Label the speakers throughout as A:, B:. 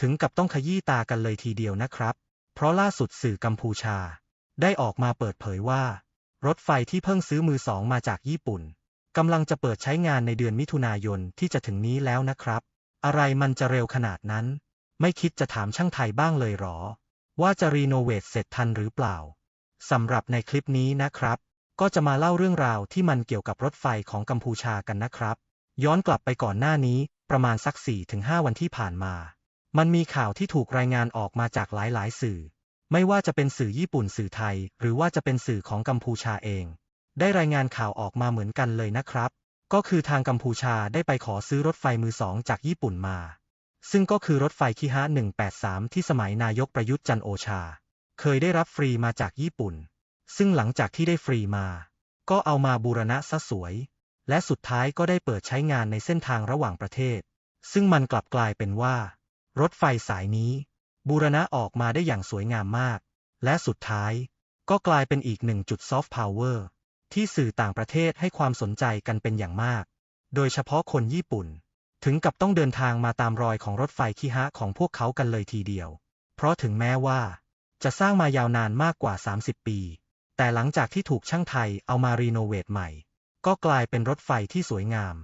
A: ถึงกับต้องขยี้ตากันเลยทีเดียวนะครับ เพราะล่าสุดสื่อกัมพูชา ได้ออกมาเปิดเผยว่า รถไฟที่เพิ่งซื้อมือสองมาจากญี่ปุ่นกำลังจะเปิดใช้งานในเดือนมิถุนายนที่จะถึงนี้แล้วนะครับ อะไรมันจะเร็วขนาดนั้น ไม่คิดจะถามช่างไทยบ้างเลยหรอ ว่าจะรีโนเวทเสร็จทันหรือเปล่าสำหรับในคลิปนี้นะครับ ก็จะมาเล่าเรื่องราวที่มันเกี่ยวกับรถไฟของกัมพูชากันนะครับ ย้อนกลับไปก่อนหน้านี้ประมาณสัก4-5วันที่ผ่านมา มันมีข่าวที่ถูกรายงานออกมาจากหลายๆ สื่อ ไม่ว่าจะเป็นสื่อญี่ปุ่นสื่อไทย หรือว่าจะเป็นสื่อของกัมพูชาเอง ได้รายงานข่าวออกมาเหมือนกันเลยนะครับ ก็คือทางกัมพูชาได้ไปขอซื้อรถไฟมือสองจากญี่ปุ่นมา ซึ่งก็คือรถไฟคิฮะ183 ที่สมัยนายกประยุทธ์จันโอชา เคยได้รับฟรีมาจากญี่ปุ่น ซึ่งหลังจากที่ได้ฟรีมา ก็เอามาบูรณะซะสวย และสุดท้ายก็ได้เปิดใช้งานในเส้นทางระหว่างประเทศ ซึ่งมันกลับกลายเป็นว่า รถไฟสายนี้ บูรณะออกมาได้อย่างสวยงามมาก และสุดท้าย ก็กลายเป็นอีกหนึ่งจุดซอฟต์พาวเวอร์ที่สื่อต่างประเทศให้ความสนใจกันเป็นอย่างมาก โดยเฉพาะคนญี่ปุ่น ถึงกับต้องเดินทางมาตามรอยของรถไฟคิฮะของพวกเขากันเลยทีเดียว เพราะถึงแม้ว่า จะสร้างมายาวนานมากกว่า 30 ปี แต่หลังจากที่ถูกช่างไทยเอามารีโนเวทใหม่ ก็กลายเป็นรถไฟที่สวยงาม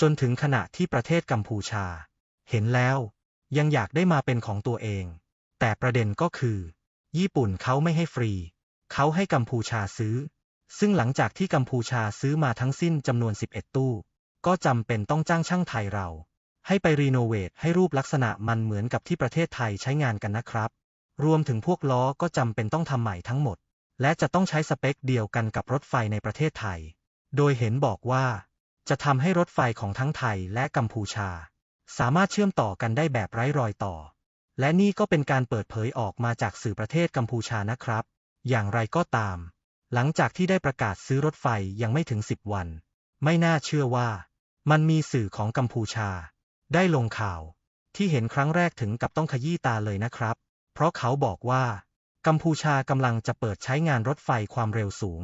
A: จนถึงขณะที่ประเทศกัมพูชา เห็นแล้ว ยังอยากได้มาเป็นของตัวเอง แต่ประเด็นก็คือ ญี่ปุ่นเขาไม่ให้ฟรี เขาให้กัมพูชาซื้อ ซึ่งหลังจากที่กัมพูชาซื้อมาทั้งสิ้นจำนวน 11 ตู้ ก็จำเป็นต้องจ้างช่างไทยเรา ให้ไปรีโนเวทให้รูปลักษณะมันเหมือนกับที่ประเทศไทยใช้งานกันนะครับ รวมถึงพวกล้อก็จำเป็นต้องทำใหม่ทั้งหมด และจะต้องใช้สเปคเดียวกันกับรถไฟในประเทศไทย โดยเห็นบอกว่า จะทำให้รถไฟของทั้งไทยและกัมพูชา สามารถเชื่อมต่อกันได้แบบไร้รอยต่อ และนี่ก็เป็นการเปิดเผยออกมาจากสื่อประเทศกัมพูชานะครับ อย่างไรก็ตาม หลังจากที่ได้ประกาศซื้อรถไฟยังไม่ถึง 10 วัน ไม่น่าเชื่อว่า มันมีสื่อของกัมพูชา ได้ลงข่าว ที่เห็นครั้งแรกถึงกับต้องขยี้ตาเลยนะครับ เพราะเขาบอกว่ากัมพูชากำลังจะเปิดใช้งานรถไฟความเร็วสูง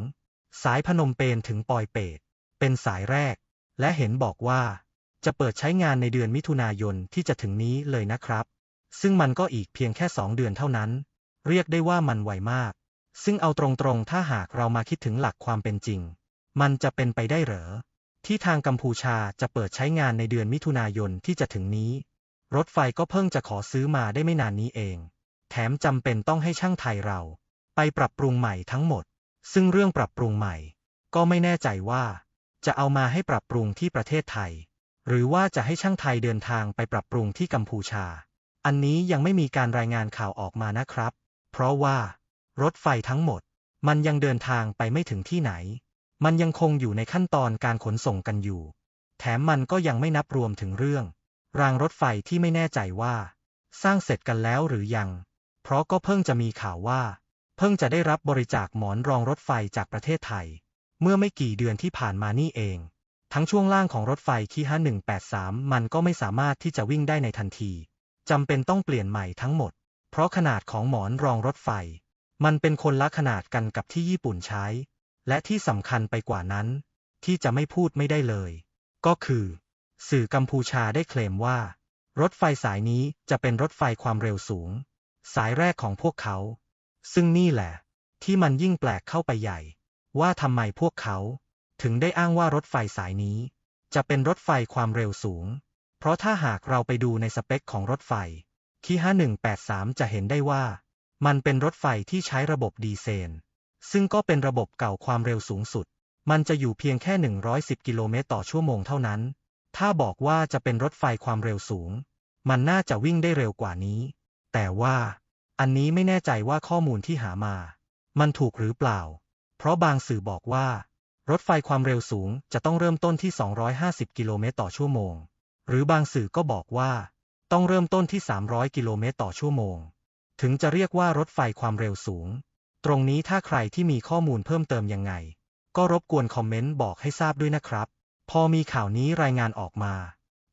A: สายพนมเปญถึงปอยเปตเป็นสายแรก และเห็นบอกว่า จะเปิดใช้งานในเดือนมิถุนายนที่จะถึงนี้เลยนะครับ ซึ่งมันก็อีกเพียงแค่สองเดือนเท่านั้น เรียกได้ว่ามันไวมาก ซึ่งเอาตรงๆ ถ้าหากเรามาคิดถึงหลักความเป็นจริง มันจะเป็นไปได้เหรอ ที่ทางกัมพูชาจะเปิดใช้งานในเดือนมิถุนายนที่จะถึงนี้ รถไฟก็เพิ่งจะขอซื้อมาได้ไม่นานนี้เอง แถมจำเป็นต้องให้ช่างไทยเรา ไปปรับปรุงใหม่ทั้งหมด ซึ่งเรื่องปรับปรุงใหม่ ก็ไม่แน่ใจว่า จะเอามาให้ปรับปรุงที่ประเทศไทย หรือว่าจะให้ช่างไทยเดินทางไปปรับปรุงที่กัมพูชา อันนี้ยังไม่มีการรายงานข่าวออกมานะครับ เพราะว่า รถไฟทั้งหมด มันยังเดินทางไปไม่ถึงที่ไหน มันยังคงอยู่ในขั้นตอนการขนส่งกันอยู่ แถมมันก็ยังไม่นับรวมถึงเรื่อง รางรถไฟที่ไม่แน่ใจว่า สร้างเสร็จกันแล้วหรือยัง เพราะก็เพิ่งจะมีข่าวว่า เพิ่งจะได้รับบริจาคหมอนรองรถไฟจากประเทศไทย เมื่อไม่กี่เดือนที่ผ่านมานี่เอง ทั้งช่วงล่างของรถไฟคีฮะ183 มันก็ไม่สามารถที่จะวิ่งได้ในทันที จำเป็นต้องเปลี่ยนใหม่ทั้งหมด เพราะขนาดของหมอนรองรถไฟ มันเป็นคนละขนาดกันกับที่ญี่ปุ่นใช้ และที่สำคัญไปกว่านั้น ที่จะไม่พูดไม่ได้เลย ก็คือ สื่อกัมพูชาได้เคลมว่า รถไฟสายนี้จะเป็นรถไฟความเร็วสูง สายแรกของพวกเขา ซึ่งนี่แหละ ที่มันยิ่งแปลกเข้าไปใหญ่ ว่าทำไมพวกเขา ถึงได้อ้างว่ารถไฟสายนี้ จะเป็นรถไฟความเร็วสูง เพราะถ้าหากเราไปดูในสเปคของรถไฟคีฮะ183 จะเห็นได้ว่า มันเป็นรถไฟที่ใช้ระบบดีเซลซึ่งก็เป็นระบบเก่าความเร็วสูงสุด มันจะอยู่เพียงแค่ 110 กิโลเมตรต่อชั่วโมงเท่านั้น ถ้าบอกว่าจะเป็นรถไฟความเร็วสูง มันน่าจะวิ่งได้เร็วกว่านี้ แต่ว่า อันนี้ไม่แน่ใจว่าข้อมูลที่หามา มันถูกหรือเปล่า เพราะบางสื่อบอกว่า รถไฟความเร็วสูงจะต้องเริ่มต้นที่ 250 กิโลเมตรต่อชั่วโมง หรือบางสื่อก็บอกว่า ต้องเริ่มต้นที่ 300 กิโลเมตรต่อชั่วโมง ถึงจะเรียกว่ารถไฟความเร็วสูง ตรงนี้ถ้าใครที่มีข้อมูลเพิ่มเติมยังไง ก็รบกวนคอมเมนต์บอกให้ทราบด้วยนะครับ พอมีข่าวนี้รายงานออกมา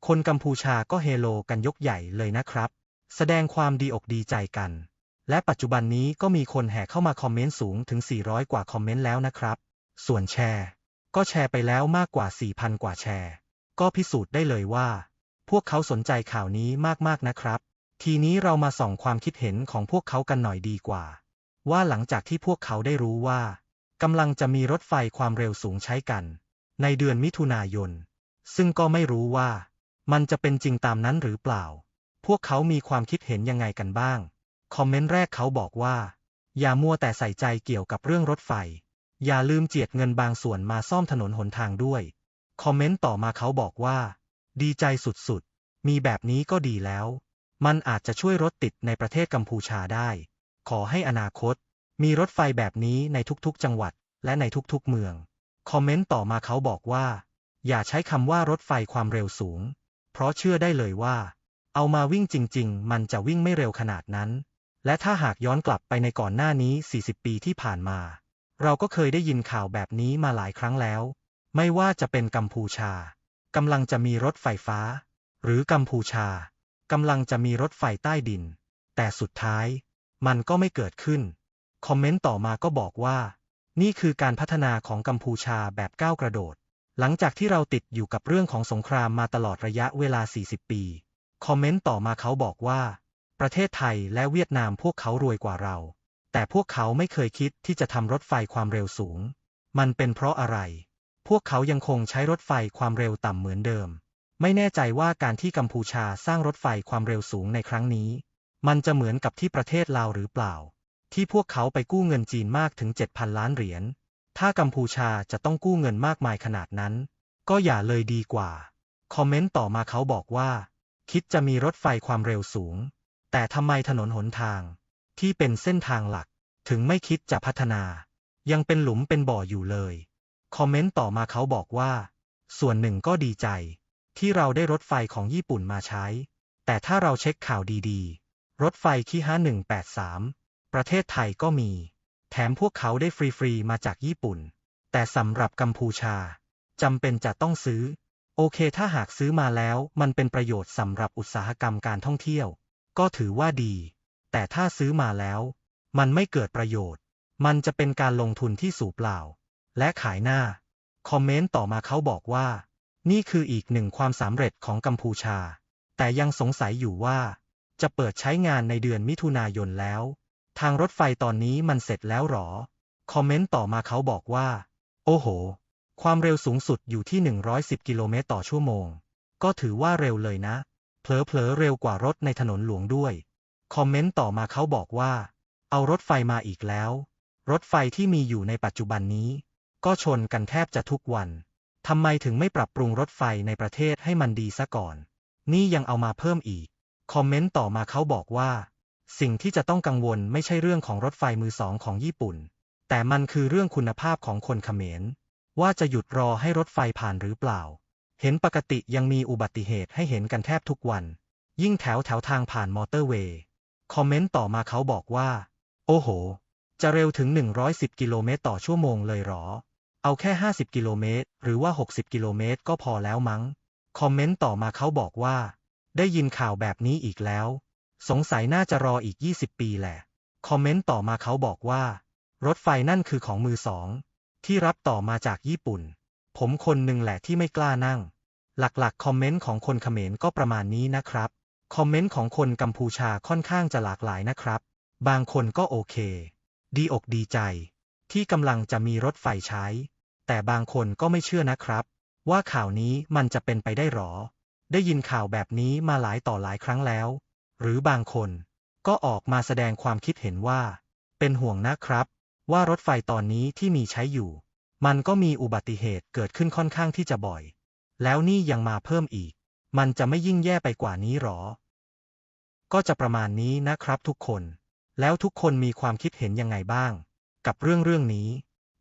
A: คนกัมพูชาก็เฮโลกันยกใหญ่เลยนะครับ แสดงความดีอกดีใจกัน และปัจจุบันนี้ก็มีคนแห่เข้ามาคอมเมนต์สูงถึง 400 กว่าคอมเมนต์แล้วนะครับ ส่วนแชร์ ก็แชร์ไปแล้วมากกว่า 4,000 กว่าแชร์ ก็พิสูจน์ได้เลยว่า พวกเขาสนใจข่าวนี้มากๆนะครับ ทีนี้เรามาส่องความคิดเห็นของพวกเขากันหน่อยดีกว่า ว่าหลังจากที่พวกเขาได้รู้ว่ากำลังจะมีรถไฟความเร็วสูงใช้กัน ในเดือนมิถุนายน ซึ่งก็ไม่รู้ว่า มันจะเป็นจริงตามนั้นหรือเปล่า พวกเขามีความคิดเห็นยังไงกันบ้าง คอมเมนต์แรกเขาบอกว่า อย่ามัวแต่ใส่ใจเกี่ยวกับเรื่องรถไฟ อย่าลืมเจียดเงินบางส่วนมาซ่อมถนนหนทางด้วย คอมเมนต์ต่อมาเขาบอกว่า ดีใจสุดๆ มีแบบนี้ก็ดีแล้ว มันอาจจะช่วยรถติดในประเทศกัมพูชาได้ ขอให้อนาคต มีรถไฟแบบนี้ในทุกๆ จังหวัดและในทุกๆ เมือง คอมเมนต์ต่อมาเขาบอกว่า อย่าใช้คำว่ารถไฟความเร็วสูง เพราะเชื่อได้เลยว่า เอามาวิ่งจริง ๆ มันจะวิ่งไม่เร็วขนาดนั้น และถ้าหากย้อนกลับไปในก่อนหน้านี้ 40 ปีที่ผ่านมา เราก็เคยได้ยินข่าวแบบนี้มาหลายครั้งแล้ว ไม่ว่าจะเป็นกัมพูชากำลังจะมีรถไฟฟ้า หรือกัมพูชากำลังจะมีรถไฟใต้ดิน แต่สุดท้าย มันก็ไม่เกิดขึ้น คอมเมนต์ต่อมาก็บอกว่า นี่คือการพัฒนาของกัมพูชาแบบก้าวกระโดด หลังจากที่เราติดอยู่กับเรื่องของสงครามมาตลอดระยะเวลา 40 ปี คอมเมนต์ต่อมาเขาบอกว่า ประเทศไทยและเวียดนามพวกเขารวยกว่าเรา แต่พวกเขาไม่เคยคิดที่จะทำรถไฟความเร็วสูง มันเป็นเพราะอะไร พวกเขายังคงใช้รถไฟความเร็วต่ำเหมือนเดิม ไม่แน่ใจว่าการที่กัมพูชาสร้างรถไฟความเร็วสูงในครั้งนี้ มันจะเหมือนกับที่ประเทศลาวหรือเปล่า ที่พวกเขาไปกู้เงินจีนมากถึง 7,000 ล้านเหรียญ ถ้ากัมพูชาจะต้องกู้เงินมากมายขนาดนั้น ก็อย่าเลยดีกว่า คอมเมนต์ต่อมาเขาบอกว่า คิดจะมีรถไฟความเร็วสูง แต่ทำไมถนนหนทาง ที่เป็นเส้นทางหลัก ถึงไม่คิดจะพัฒนา ยังเป็นหลุมเป็นบ่ออยู่เลย คอมเมนต์ต่อมาเขาบอกว่า ส่วนหนึ่งก็ดีใจ ที่เราได้รถไฟของญี่ปุ่นมาใช้ แต่ถ้าเราเช็คข่าวดีๆ รถไฟคีฮา183 ประเทศไทยก็มี แถมพวกเขาได้ฟรีๆมาจากญี่ปุ่น แต่สำหรับกัมพูชาจำเป็นจะต้องซื้อ โอเคถ้าหากซื้อมาแล้วมันเป็นประโยชน์สำหรับอุตสาหกรรมการท่องเที่ยว ก็ถือว่าดี แต่ถ้าซื้อมาแล้ว มันไม่เกิดประโยชน์ มันจะเป็นการลงทุนที่สูญเปล่า และขายหน้า คอมเมนต์ต่อมาเขาบอกว่า นี่คืออีกหนึ่งความสำเร็จของกัมพูชา แต่ยังสงสัยอยู่ว่า จะเปิดใช้งานในเดือนมิถุนายนแล้ว ทางรถไฟตอนนี้มันเสร็จแล้วหรอ คอมเมนต์ต่อมาเขาบอกว่า โอ้โห ความเร็วสูงสุดอยู่ที่ 110 กิโลเมตรต่อชั่วโมง ก็ถือว่าเร็วเลยนะ เผลอๆเร็วกว่ารถในถนนหลวงด้วย คอมเมนต์ต่อมาเขาบอกว่า เอารถไฟมาอีกแล้ว รถไฟที่มีอยู่ในปัจจุบันนี้ ก็ชนกันแทบจะทุกวันทำไมถึงไม่ปรับปรุงรถไฟในประเทศให้มันดีซะก่อน นี่ยังเอามาเพิ่มอีก คอมเมนต์ต่อมาเขาบอกว่า สิ่งที่จะต้องกังวลไม่ใช่เรื่องของรถไฟมือสองของญี่ปุ่น แต่มันคือเรื่องคุณภาพของคนเขมร ว่าจะหยุดรอให้รถไฟผ่านหรือเปล่า เห็นปกติยังมีอุบัติเหตุให้เห็นกันแทบทุกวัน ยิ่งแถวแถวทางผ่านมอเตอร์เวย์ คอมเมนต์ต่อมาเขาบอกว่า โอ้โห จะเร็วถึง 110 กิโลเมตรต่อชั่วโมงเลยหรอ เอาแค่ 50 กิโลเมตร หรือว่า 60 กิโลเมตรก็พอแล้วมั้ง คอมเมนต์ต่อมาเขาบอกว่า ได้ยินข่าวแบบนี้อีกแล้ว สงสัยน่าจะรออีก 20 ปีแหละ คอมเมนต์ต่อมาเขาบอกว่า รถไฟนั่นคือของมือสอง ที่รับต่อมาจากญี่ปุ่น ผมคนหนึ่งแหละที่ไม่กล้านั่ง หลักๆ คอมเมนต์ของคนเขมรก็ประมาณนี้นะครับ คอมเมนต์ของคนกัมพูชาค่อนข้างจะหลากหลายนะครับ บางคนก็โอเค ดีอกดีใจ ที่กำลังจะมีรถไฟใช้ แต่บางคนก็ไม่เชื่อนะครับ ว่าข่าวนี้มันจะเป็นไปได้หรอ ได้ยินข่าวแบบนี้มาหลายต่อหลายครั้งแล้ว หรือบางคนก็ออกมาแสดงความคิดเห็นว่า เป็นห่วงนะครับ ว่ารถไฟตอนนี้ที่มีใช้อยู่ มันก็มีอุบัติเหตุเกิดขึ้นค่อนข้างที่จะบ่อย แล้วนี่ยังมาเพิ่มอีก มันจะไม่ยิ่งแย่ไปกว่านี้หรอ ก็จะประมาณนี้นะครับทุกคน แล้วทุกคนมีความคิดเห็นยังไงบ้าง กับเรื่องเรื่องนี้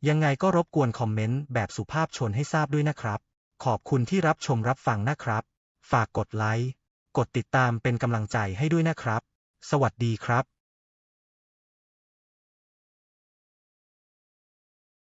A: ยังไงก็รบกวนคอมเมนต์แบบสุภาพชนให้ทราบด้วยนะครับ ขอบคุณที่รับชมรับฟังนะครับ ฝากกดไลค์ กดติดตามเป็นกำลังใจให้ด้วยนะครับ สวัสดีครับ